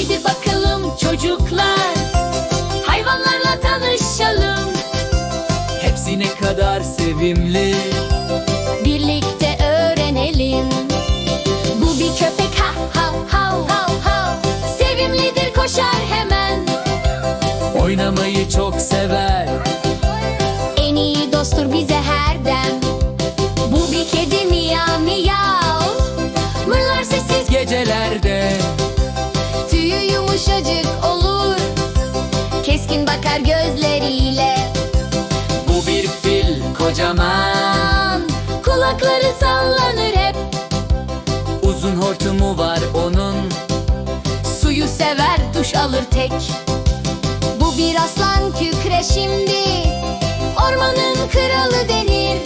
Haydi bakalım çocuklar Hayvanlarla tanışalım. Hepsi ne kadar sevimli. Birlikte öğrenelim. Bu bir köpek ha ha ha ha ha. Sevimlidir koşar hemen. Oynamayı çok sever. En iyi dosttur bize Bakar gözleriyle. Bu bir fil kocaman. Aman kulakları sallanır hep. Uzun hortumu var onun. Suyu sever duş alır tek. Bu bir aslan kükre şimdi. Ormanın kralı denir.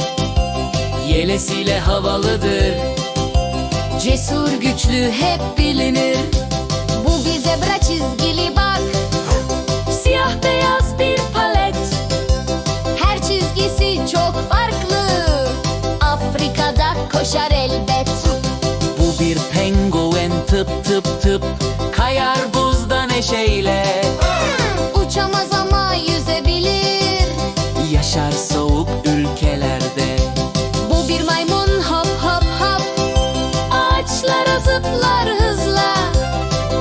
Yelesiyle havalıdır. Cesur güçlü hep bilinir koşar elbet. Bu bir penguen tıp tıp tıp Kayar buzda neşeyle. Uçamaz ama yüzebilir. Yaşar soğuk ülkelerde. Bu bir maymun hop hop hop. Ağaçlara zıplar hızla.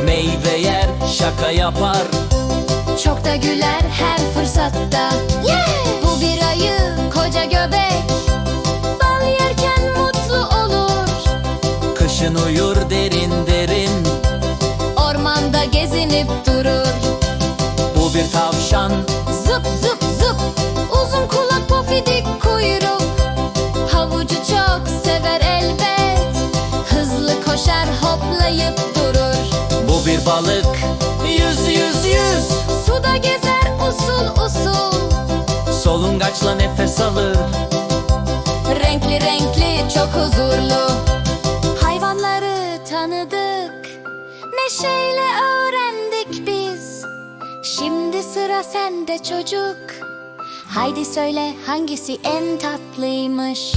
Meyve yer şaka yapar. Çok da güler her fırsatta Bir tavşan. Zıp zıp zıp. Uzun kulak pofidik kuyruk Havucu çok sever elbet. Hızlı koşar hoplayıp durur. Bu bir balık. Yüz yüz yüz. Suda gezer usul usul. Solungaçla nefes alır. Renkli renkli çok huzurlu. Hayvanları tanıdık. Neşeyle Şimdi sıra sende çocuk. Haydi söyle hangisi en tatlıymış